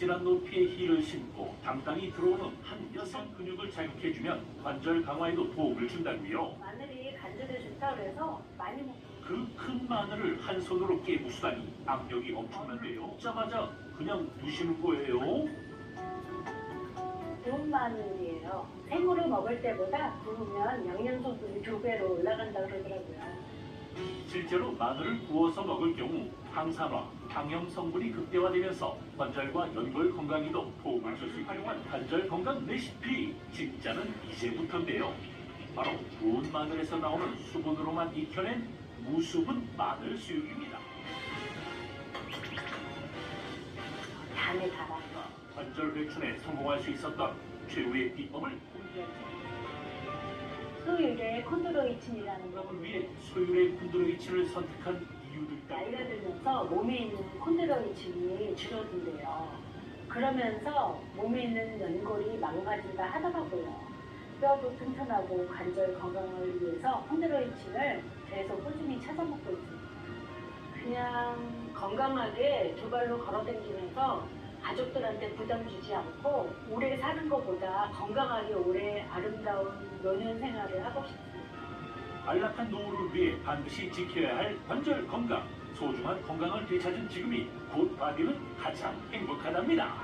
적절한 높이의 힐을 신고 당당히 들어오는 한 여성 근육을 자극해주면 관절 강화에도 도움을 준다고요. 마늘이 관절에 좋다 그래서 많이 먹고 그큰 마늘을 한 손으로 깨부수다니 압력이 엄청난데요. 먹자마자 그냥 드시는 거예요. 구운 마늘이에요. 생으로 먹을 때보다 구우면 영양성분이 두 배로 올라간다 그러더라고요. 실제로 마늘을 구워서 먹을 경우 항산화, 항염 성분이 극대화되면서 관절과 연골 건강에도 도움을 줄수 있는 활용한 관절 건강 레시피 진짜는 이제부터인데요. 바로 구운 마늘에서 나오는 수분으로만 익혀낸 무수분 마늘 수육입니다. 간에 달아. 관절 회춘에 성공할 수 있었던 최후의 비법을 공개합니다. 소율의 콘드로이친이라는 거 위해 소율의 콘드로이친을 선택한 이유도 나이가 있다고 들면서 몸에 있는 콘드로이친이 줄어든대요. 그러면서 몸에 있는 연골이 망가진다 하더라고요. 뼈도 튼튼하고 관절 건강을 위해서 콘드로이친을 계속 꾸준히 찾아 먹고 있습니다. 그냥 건강하게 두 발로 걸어 다니면서 가족들한테 부담 주지 않고 오래 사는 것보다 건강하게 오래 아름다운 노년 생활을 하고 싶습니다. 안락한 노후를 위해 반드시 지켜야 할 관절 건강. 소중한 건강을 되찾은 지금이 곧 바디는 가장 행복하답니다.